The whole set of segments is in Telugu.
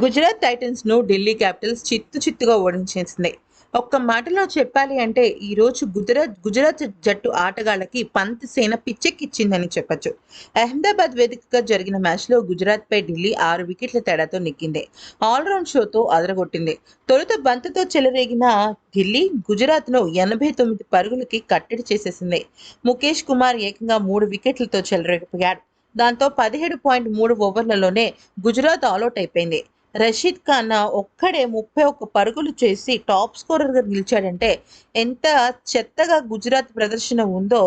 గుజరాత్ టైటన్స్ను ఢిల్లీ క్యాపిటల్స్ చిత్తు చిత్తుగా ఓడించేసింది. ఒక్క మాటలో చెప్పాలి అంటే ఈ రోజు గుజరాత్ గుజరాత్ జట్టు ఆటగాళ్ళకి పంత్ సేన పిచ్చెక్కిచ్చిందని చెప్పొచ్చు. అహ్మదాబాద్ వేదికగా జరిగిన మ్యాచ్లో గుజరాత్పై ఢిల్లీ ఆరు వికెట్ల తేడాతో నెగ్గింది. ఆల్రౌండ్ షోతో అదరగొట్టింది. తొలుత బంతితో చెలరేగిన ఢిల్లీ గుజరాత్ను ఎనభై తొమ్మిది పరుగులకి కట్టడి చేసేసింది. ముఖేష్ కుమార్ ఏకంగా మూడు వికెట్లతో చెలరేగిపోయాడు. దాంతో పదిహేడు పాయింట్ మూడు ఓవర్లలోనే గుజరాత్ ఆల్అౌట్ అయిపోయింది. రషీద్ ఖాన్ ఒక్కడే ముప్పై ఒక్క పరుగులు చేసి టాప్ స్కోరర్గా నిలిచాడంటే ఎంత చెత్తగా గుజరాత్ ప్రదర్శన ఉందో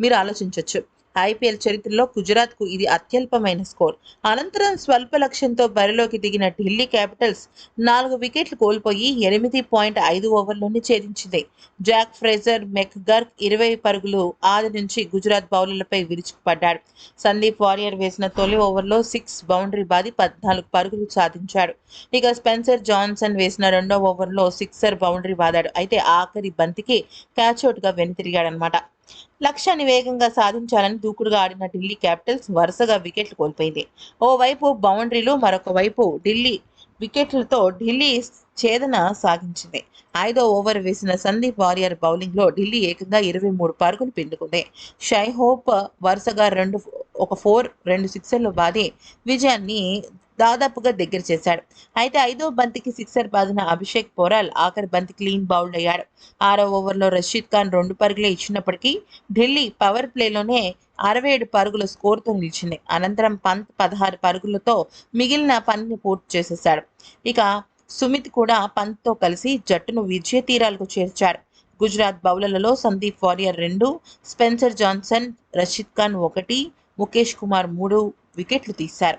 మీరు ఆలోచించవచ్చు ఐపీఎల్ చరిత్రలో గుజరాత్కు ఇది అత్యల్పమైన స్కోర్. అనంతరం స్వల్ప లక్ష్యంతో బరిలోకి దిగిన ఢిల్లీ క్యాపిటల్స్ నాలుగు వికెట్లు కోల్పోయి ఎనిమిది పాయింట్ ఐదు ఓవర్లోనే ఛేదించింది. జాక్ ఫ్రేజర్ మెక్గర్క్ ఇరవై పరుగులు ఆది నుంచి గుజరాత్ బౌలర్లపై విరుచుకుపడ్డాడు. సందీప్ వారియర్ వేసిన తొలి ఓవర్లో సిక్స్ బౌండరీ బాది పద్నాలుగు పరుగులు సాధించాడు. ఇక స్పెన్సర్ జాన్సన్ వేసిన రెండో ఓవర్లో సిక్సర్ బౌండరీ బాదాడు. అయితే ఆఖరి బంతికి క్యాచ్అవుట్గా వెనుతిరిగాడనమాట లక్ష్యాన్ని వేగంగా సాధించాలని దూకుడుగా ఆడిన ఢిల్లీ క్యాపిటల్స్ వరుసగా వికెట్లు కోల్పోయింది. ఓవైపు బౌండరీలు మరొక వైపు ఢిల్లీ వికెట్లతో ఢిల్లీ ఛేదన సాగించింది. ఐదో ఓవర్ వేసిన సందీప్ వారియర్ బౌలింగ్లో ఢిల్లీ ఏకంగా ఇరవై మూడు పరుగులు పిండుకుంది షై హోప్ వరుసగా రెండు ఒక ఫోర్ రెండు సిక్సర్లు బాది విజయాన్ని దాదాపుగా దగ్గర చేశాడు. అయితే ఐదో బంతికి సిక్సర్ బాదిన అభిషేక్ పోరాల్ ఆఖరి బంతి క్లీన్ బౌల్డ్ అయ్యాడు. ఆరో ఓవర్లో రషీద్ ఖాన్ రెండు పరుగులే ఇచ్చినప్పటికీ ఢిల్లీ పవర్ ప్లేలోనే అరవై ఏడు పరుగుల స్కోర్తో నిలిచింది. అనంతరం పంత్ పదహారు పరుగులతో మిగిలిన పనిని పూర్తి చేసేశాడు. ఇక సుమిత్ కూడా పంత్తో కలిసి జట్టును విజయ తీరాలకు చేర్చాడు. గుజరాత్ బౌలర్లలో సందీప్ వారియర్ రెండు స్పెన్సర్ జాన్సన్ రషీద్ ఖాన్ ఒకటి ముఖేష్ కుమార్ మూడు వికెట్లు తీశారు.